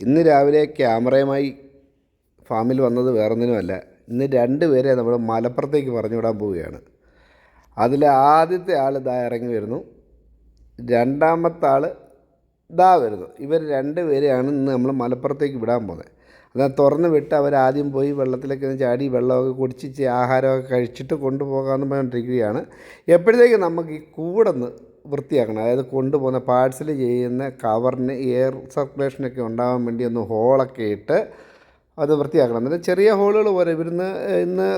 ഇന്ന് രാവിലെ ക്യാമറയുമായി ഫാമിൽ വന്നത് വേറൊന്നിനുമല്ല. ഇന്ന് രണ്ട് പേരെ നമ്മൾ മലപ്പുറത്തേക്ക് പറഞ്ഞു വിടാൻ പോവുകയാണ്. അതിൽ ആദ്യത്തെ ആൾ ഇതാ ഇറങ്ങി വരുന്നു. രണ്ടാമത്തെ ആൾ ഇതാ വരുന്നു. ഇവർ രണ്ട് പേരെയാണ് ഇന്ന് നമ്മൾ മലപ്പുറത്തേക്ക് വിടാൻ പോകുന്നത്. എന്നാൽ തുറന്ന് വിട്ട് അവരാദ്യം പോയി വെള്ളത്തിലൊക്കെ ചാടി വെള്ളമൊക്കെ കുടിച്ചിച്ച് ആഹാരമൊക്കെ കഴിച്ചിട്ട് കൊണ്ടുപോകാമെന്ന് പറഞ്ഞിരിക്കുകയാണ്. എപ്പോഴത്തേക്കും നമുക്ക് ഈ കൂടൊന്ന് വൃത്തിയാക്കണം. അതായത് കൊണ്ടുപോകുന്ന പാഴ്സൽ ചെയ്യുന്ന കവറിന് എയർ സർക്കുലേഷനൊക്കെ ഉണ്ടാകാൻ വേണ്ടി ഒന്ന് ഹോളൊക്കെ ഇട്ട് അത് വൃത്തിയാക്കണം. എന്നിട്ട് ചെറിയ ഹോളുകൾ പോലെ ഇവിടുന്ന് ഇന്ന്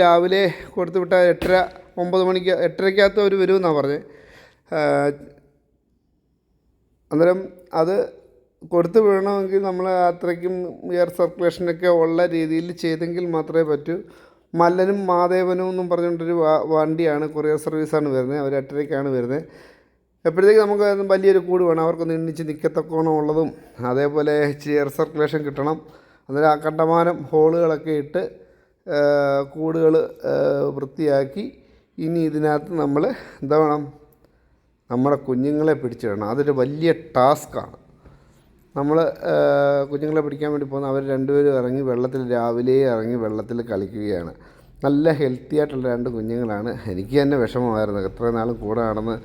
രാവിലെ കൊടുത്തു വിട്ടാൽ എട്ടര ഒമ്പത് മണിക്ക് എട്ടരയ്ക്കകത്ത് അവർ വരുമെന്നാണ് പറഞ്ഞത് അന്നേരം അത് കൊടുത്തു വിടണമെങ്കിൽ നമ്മൾ അത്രയ്ക്കും എയർ സർക്കുലേഷനൊക്കെ ഉള്ള രീതിയിൽ ചെയ്തെങ്കിൽ മാത്രമേ പറ്റൂ. മല്ലനും മാദേവനും എന്നും പറഞ്ഞുകൊണ്ടൊരു വണ്ടിയാണ് കൊറിയർ സർവീസാണ് വരുന്നത്. അവർ എട്ടരയ്ക്കാണ് വരുന്നത്. എപ്പോഴത്തേക്ക് നമുക്ക് വലിയൊരു കൂട് വേണം? അവർക്കൊന്ന് എണ്ണിച്ച് നിൽക്കത്തക്കോണം ഉള്ളതും അതേപോലെ എയർ സർക്കുലേഷൻ കിട്ടണം. അന്നേരം ആ കണ്ടമാനം ഹോളുകളൊക്കെ ഇട്ട് കൂടുകൾ വൃത്തിയാക്കി ഇനി ഇതിനകത്ത് നമ്മൾ എന്താ വേണം? നമ്മുടെ കുഞ്ഞുങ്ങളെ പിടിച്ചിടണം. അതൊരു വലിയ ടാസ്ക്കാണ്. നമ്മൾ കുഞ്ഞുങ്ങളെ പിടിക്കാൻ വേണ്ടി പോകുന്ന അവർ രണ്ടുപേരും ഇറങ്ങി വെള്ളത്തിൽ രാവിലെ ഇറങ്ങി വെള്ളത്തിൽ കളിക്കുകയാണ്. നല്ല ഹെൽത്തി ആയിട്ടുള്ള രണ്ട് കുഞ്ഞുങ്ങളാണ്. എനിക്ക് തന്നെ വിഷമമായിരുന്നു. എത്ര നാളും കൂടെ നടന്ന്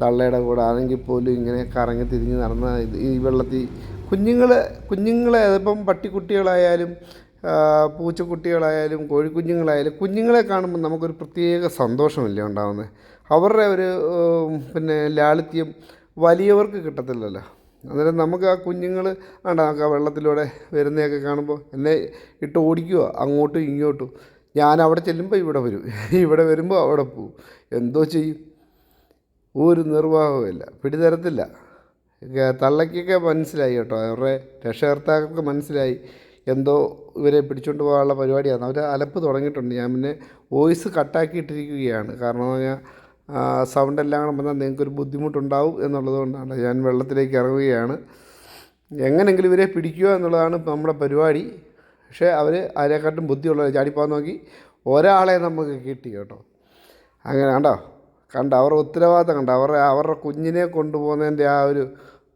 തള്ളയുടെ കൂടെ ആണെങ്കിൽ പോലും ഇങ്ങനെ കറങ്ങി തിരിഞ്ഞ് നടന്ന ഈ വെള്ളത്തിൽ കുഞ്ഞുങ്ങൾ കുഞ്ഞുങ്ങളെ അതിപ്പം പട്ടിക്കുട്ടികളായാലും പൂച്ചക്കുട്ടികളായാലും കോഴിക്കുഞ്ഞുങ്ങളായാലും കുഞ്ഞുങ്ങളെ കാണുമ്പോൾ നമുക്കൊരു പ്രത്യേക സന്തോഷമല്ലേ ഉണ്ടാകുന്നത് അവരുടെ ഒരു പിന്നെ ലാളിത്യം വലിയവർക്ക് കിട്ടത്തില്ലല്ലോ. അന്നേരം നമുക്ക് ആ കുഞ്ഞുങ്ങൾ വേണ്ട നമുക്ക് ആ വെള്ളത്തിലൂടെ വരുന്നതൊക്കെ കാണുമ്പോൾ എന്നെ ഇട്ട് ഓടിക്കുക അങ്ങോട്ടും ഇങ്ങോട്ടും. ഞാൻ അവിടെ ചെല്ലുമ്പോൾ ഇവിടെ വരും ഇവിടെ വരുമ്പോൾ അവിടെ പോവും. എന്തോ ചെയ്യും. ഒരു നിർവാഹവുമില്ല. പിടിതരത്തില്ല. തള്ളയ്ക്കൊക്കെ മനസ്സിലായി കേട്ടോ. അവരുടെ രക്ഷകർത്താക്കൾക്ക് മനസ്സിലായി എന്തോ ഇവരെ പിടിച്ചുകൊണ്ട് പോകാനുള്ള പരിപാടിയാണ്. അവർ അലപ്പ് തുടങ്ങിയിട്ടുണ്ട്. ഞാൻ പിന്നെ വോയിസ് കട്ടാക്കിയിട്ടിരിക്കുകയാണ്. കാരണം എന്ന് സൗണ്ട് എല്ലാം കൂടെ വന്നാൽ നിങ്ങൾക്കൊരു ബുദ്ധിമുട്ടുണ്ടാവും എന്നുള്ളത് കൊണ്ടാണ്. ഞാൻ വെള്ളത്തിലേക്ക് ഇറങ്ങുകയാണ്. എങ്ങനെങ്കിലും ഇവരെ പിടിക്കുക എന്നുള്ളതാണ് നമ്മുടെ പരിപാടി. പക്ഷേ അവർ അതിനെക്കാട്ടും ബുദ്ധിയുള്ളവർ ചാടിപ്പോകാൻ നോക്കി. ഒരാളെ നമുക്ക് കിട്ടി കേട്ടോ. അങ്ങനെ കണ്ടോ? കണ്ടോ അവരുടെ ഉത്തരവാദിത്തം കണ്ട അവരുടെ അവരുടെ കുഞ്ഞിനെ കൊണ്ടുപോകുന്നതിന്റെ ആ ഒരു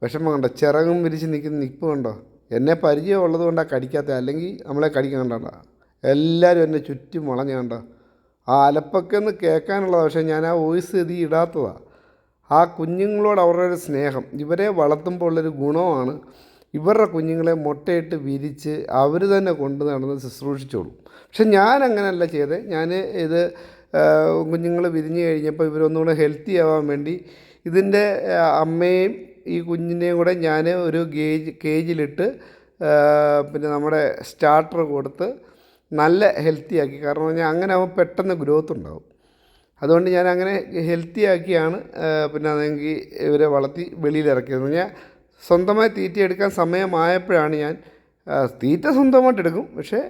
വിഷമം കണ്ടോ ചിറകും വിരിച്ച് നിൽക്കുന്ന നിൽപ്പ് കണ്ടോ? എന്നെ പരിചയമുള്ളത് കൊണ്ടാണ് കടിക്കാത്ത അല്ലെങ്കിൽ നമ്മളെ കടിക്കാൻ കണ്ടോ എല്ലാവരും എന്നെ ചുറ്റും വളഞ്ഞ കണ്ടോ. ആ അലപ്പൊക്കെന്ന് കേൾക്കാനുള്ളതാണ് കേൾക്കാനുള്ളത് പക്ഷേ ഞാൻ ആ വോയിസ് എതി ഇടാത്തതാണ് ആ കുഞ്ഞുങ്ങളോട് അവരുടെ ഒരു സ്നേഹം. ഇവരെ വളർത്തുമ്പോൾ ഉള്ളൊരു ഗുണമാണ് ഇവരുടെ കുഞ്ഞുങ്ങളെ മുട്ടയിട്ട് വിരിച്ച് അവർ തന്നെ കൊണ്ടു നടന്ന് ശുശ്രൂഷിച്ചോളും. പക്ഷെ ഞാൻ അങ്ങനെയല്ല ചെയ്തത് ഞാൻ ഇത് കുഞ്ഞുങ്ങൾ വിരിഞ്ഞു കഴിഞ്ഞപ്പോൾ ഇവരൊന്നുകൂടെ ഹെൽത്തി ആവാൻ വേണ്ടി ഇതിന്റെ അമ്മയും ഈ കുഞ്ഞിനെയും കൂടെ ഞാൻ ഒരു ഗേജ് കേജിലിട്ട് പിന്നെ നമ്മുടെ സ്റ്റാർട്ടർ കൊടുത്ത് നല്ല ഹെൽത്തി ആക്കി. കാരണം പറഞ്ഞാൽ അങ്ങനെ അവൻ പെട്ടെന്ന് ഗ്രോത്ത് ഉണ്ടാവും. അതുകൊണ്ട് ഞാൻ അങ്ങനെ ഹെൽത്തി ആക്കിയാണ് പിന്നെ അതെങ്കിൽ ഇവരെ വളർത്തി വെളിയിൽ ഇറക്കിയത്. പറഞ്ഞാൽ സ്വന്തമായി തീറ്റ എടുക്കാൻ സമയമായപ്പോഴാണ് ഞാൻ തീറ്റ സ്വന്തമായിട്ട് എടുക്കും പക്ഷേ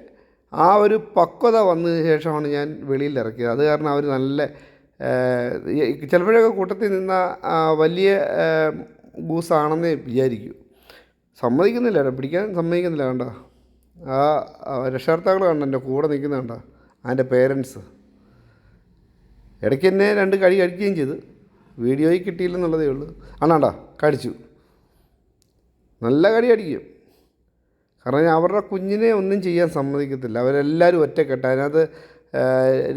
ആ ഒരു പക്വത വന്നതിന് ശേഷമാണ് ഞാൻ വെളിയിൽ ഇറക്കിയത് അത് കാരണം അവർ നല്ല ചിലപ്പോഴൊക്കെ കൂട്ടത്തിൽ നിന്ന വലിയ ഗൂസാണെന്നേ വിചാരിക്കൂ. സമ്മതിക്കുന്നില്ല കേട്ടോ. പിടിക്കാൻ സമ്മതിക്കുന്നില്ല കണ്ട. ആ രക്ഷകർത്താക്കൾ കണ്ട എന്റെ കൂടെ നിൽക്കുന്ന കണ്ട. അതിന്റെ പേരൻസ്. ഇടയ്ക്ക് എന്നെ രണ്ട് കടി കഴിക്കുകയും ചെയ്തു. വീഡിയോയിൽ കിട്ടിയില്ലെന്നുള്ളതേ ഉള്ളൂ. ആണാണ്ടാ കടിച്ചു. നല്ല കടി അടിക്കും കാരണം അവരുടെ കുഞ്ഞിനെ ഒന്നും ചെയ്യാൻ സമ്മതിക്കത്തില്ല. അവരെല്ലാവരും ഒറ്റക്കെട്ട്. അതിനകത്ത്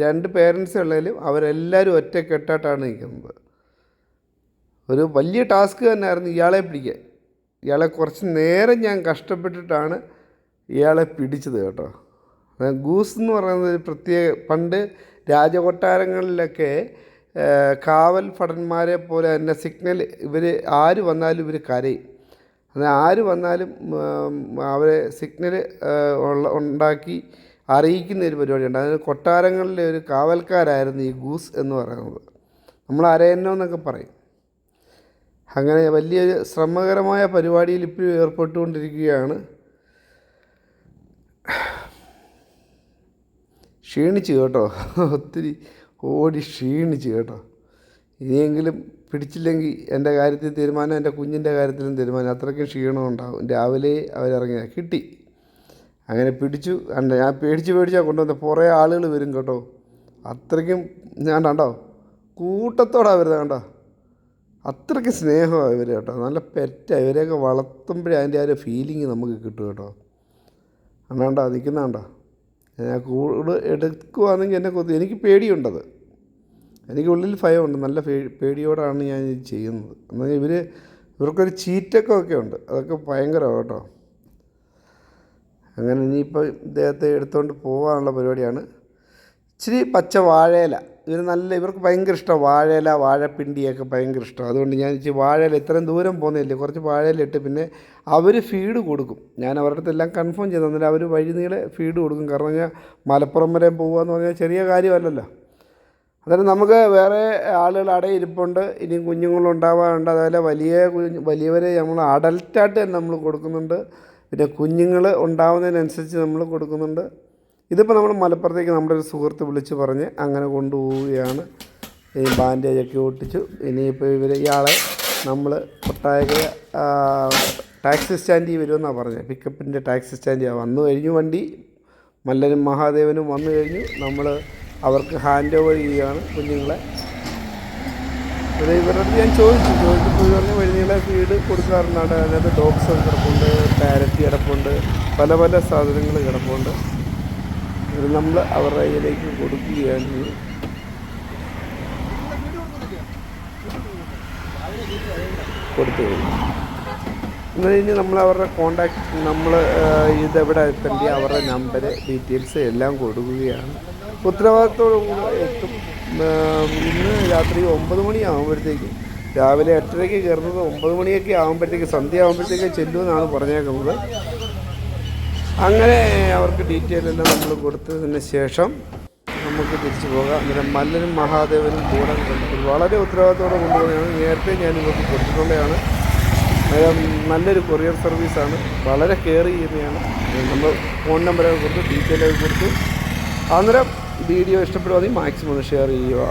രണ്ട് പേരൻസ് ഉള്ളതിലും അവരെല്ലാവരും ഒറ്റക്കെട്ടായിട്ടാണ് നിൽക്കുന്നത്. ഒരു വലിയ ടാസ്ക് തന്നെയായിരുന്നു ഇയാളെ പിടിക്കാൻ. ഇയാളെ കുറച്ച് നേരം ഞാൻ കഷ്ടപ്പെട്ടിട്ടാണ് ഇയാളെ പിടിച്ചത് കേട്ടോ. ഗൂസ് എന്ന് പറയുന്നത് പ്രത്യേക പണ്ട് രാജകൊട്ടാരങ്ങളിലൊക്കെ കാവൽ ഭടന്മാരെ പോലെ തന്നെ സിഗ്നൽ ഇവർ ആര് വന്നാലും ഇവർ കരയും. അത് ആര് വന്നാലും അവരെ സിഗ്നൽ ഉള്ള ഉണ്ടാക്കി അറിയിക്കുന്ന ഒരു പരിപാടിയുണ്ട്. അതിന് കൊട്ടാരങ്ങളിലെ ഒരു കാവൽക്കാരായിരുന്നു ഈ ഗൂസ് എന്ന് പറയുന്നത്. നമ്മൾ അരയന്നോ എന്നൊക്കെ പറയും. അങ്ങനെ വലിയൊരു ശ്രമകരമായ പരിപാടിയിൽ ഇപ്പോഴും ഏർപ്പെട്ടുകൊണ്ടിരിക്കുകയാണ്. ക്ഷീണിച്ചു കേട്ടോ. ഒത്തിരി ഓടി ക്ഷീണിച്ചു കേട്ടോ. ഇനിയെങ്കിലും പിടിച്ചില്ലെങ്കിൽ എന്റെ കാര്യത്തിൽ തീരുമാനം എന്റെ കുഞ്ഞിന്റെ കാര്യത്തിലും തീരുമാനം. അത്രയ്ക്കും ക്ഷീണം ഉണ്ടാകും രാവിലെ അവരിറങ്ങിയ കിട്ടി. അങ്ങനെ പിടിച്ചു. അണ്ട ഞാൻ പേടിച്ച് പേടിച്ചാൽ കൊണ്ടുവന്നത് കുറേ ആളുകൾ വരും കേട്ടോ. അത്രയ്ക്കും ഞാൻ കണ്ടോ കൂട്ടത്തോടാണ് വരുന്നത് കണ്ടോ. അത്രയ്ക്ക് സ്നേഹമാണ് ഇവർ കേട്ടോ. നല്ല പെറ്റാണ് ഇവരെയൊക്കെ വളർത്തുമ്പോഴേ അതിന്റെ ആ ഒരു ഫീലിംഗ് നമുക്ക് കിട്ടും കേട്ടോ. അണ്ണാണ്ടാ നിൽക്കുന്നാണ്ടാ ഞാൻ കൂട് എടുക്കുവാണെങ്കിൽ എന്നെ കൊത്തി. എനിക്ക് പേടിയുണ്ടത്. എനിക്ക് ഉള്ളിൽ ഭയമുണ്ട്. നല്ല പേടിയോടാണ് ഞാൻ ഇത് ചെയ്യുന്നത്. എന്നാൽ ഇവർ ഇവർക്കൊരു ചീറ്റൊക്കെ ഒക്കെ ഉണ്ട്. അതൊക്കെ ഭയങ്കരമാണ് കേട്ടോ. അങ്ങനെ ഇനിയിപ്പോൾ ഇദ്ദേഹത്തെ എടുത്തുകൊണ്ട് പോകാനുള്ള പരിപാടിയാണ്. ഇച്ചിരി പച്ച വാഴയില. ഇവർ നല്ല ഇവർക്ക് ഭയങ്കര ഇഷ്ടമാണ് വാഴയില വാഴപ്പിണ്ടിയൊക്കെ ഭയങ്കര ഇഷ്ടമാണ് അതുകൊണ്ട് ഞാൻ ഇച്ചിരി വാഴയില ഇത്രയും ദൂരം പോകുന്നില്ലേ കുറച്ച് വാഴയില ഇട്ട് പിന്നെ അവർ ഫീഡ് കൊടുക്കും. ഞാൻ അവരുടെ അടുത്ത് എല്ലാം കൺഫേം ചെയ്തു. തന്നില്ല അവർ വഴി നീളെ ഫീഡ് കൊടുക്കും. കാരണം ഞാൻ മലപ്പുറം വരെ പോകുക എന്ന് പറഞ്ഞാൽ ചെറിയ കാര്യമല്ലല്ലോ. അന്നേരം നമുക്ക് വേറെ ആളുകൾ അടയിരിപ്പുണ്ട് ഇനിയും കുഞ്ഞുങ്ങളുണ്ടാവാറുണ്ട് അതുപോലെ വലിയ വലിയവരെ നമ്മൾ അഡൽട്ടായിട്ട് തന്നെ നമ്മൾ കൊടുക്കുന്നുണ്ട്. പിന്നെ കുഞ്ഞുങ്ങൾ ഉണ്ടാവുന്നതിനനുസരിച്ച് നമ്മൾ കൊടുക്കുന്നുണ്ട്. ഇതിപ്പോൾ നമ്മൾ മലപ്പുറത്തേക്ക് നമ്മുടെ ഒരു സുഹൃത്ത് വിളിച്ച് പറഞ്ഞ് അങ്ങനെ കൊണ്ടുപോവുകയാണ്. ഈ ബാൻഡേജൊക്കെ ഒട്ടിച്ചു. ഇനിയിപ്പോൾ ഇവർ ഇയാളെ നമ്മൾ കൊട്ടായക ടാക്സി സ്റ്റാൻഡിൽ വരുമെന്നാണ് പറഞ്ഞത് പിക്കപ്പിന്റെ ടാക്സി സ്റ്റാൻഡിൽ വന്നു കഴിഞ്ഞു വണ്ടി. മല്ലനും മഹാദേവനും വന്നു കഴിഞ്ഞു. നമ്മൾ അവർക്ക് ഹാൻഡ് ഓവർ ചെയ്യുകയാണ് കുഞ്ഞുങ്ങളെ. അത് ഞാൻ ചോദിച്ചു. ചോദിച്ചപ്പോൾ പറഞ്ഞ് വഴിനീളെ ഫീഡ് കൊടുക്കാറുണ്ടാണ് അതിനകത്ത് ഡോഗ്സ് കിടപ്പുണ്ട് പാരറ്റ് കിടപ്പുണ്ട് പല പല സാധനങ്ങൾ കിടപ്പുണ്ട്. ഇത് നമ്മൾ അവരുടെ കയ്യിലേക്ക് കൊടുക്കുകയാണ്. കൊടുത്തു കഴിഞ്ഞു. എന്ന് കഴിഞ്ഞ് നമ്മൾ അവരുടെ കോണ്ടാക്ട് നമ്മൾ ഇതെവിടെ എത്തേണ്ടി അവരുടെ നമ്പർ ഡീറ്റെയിൽസ് എല്ലാം കൊടുക്കുകയാണ്. ഉത്തരവാദിത്തോടു കൂടി എത്തും. ഇന്ന് രാത്രി ഒമ്പത് മണിയാകുമ്പോഴത്തേക്ക് രാവിലെ എട്ടരയ്ക്ക് കയറുന്നത് ഒമ്പത് മണിയൊക്കെ ആകുമ്പോഴത്തേക്ക് സന്ധ്യ ആകുമ്പോഴത്തേക്ക് ചെല്ലുമെന്നാണ് പറഞ്ഞേക്കുന്നത്. അങ്ങനെ അവർക്ക് ഡീറ്റെയിൽ എല്ലാം നമ്മൾ കൊടുത്തതിന് ശേഷം നമുക്ക് തിരിച്ചു പോകാം. അന്നേരം മല്ലനും മഹാദേവനും കൂടെ വളരെ ഉത്തരവാദിത്തോടെ കൊണ്ടുപോകുന്നതാണ് നേരത്തെ ഞാൻ ഇവർക്ക് കൊടുത്തിട്ടുള്ളതാണ്. നല്ലൊരു കൊറിയർ സർവീസാണ്. വളരെ കെയർ ചെയ്യുന്നതാണ്. നമ്മൾ ഫോൺ നമ്പറൊക്കെ കൊടുത്തു ഡീറ്റെയിലൊക്കെ കൊടുത്തു. അന്നേരം വീഡിയോ ഇഷ്ടപ്പെടുവാണെങ്കിൽ മാക്സിമം ഒന്ന് ഷെയർ ചെയ്യുക.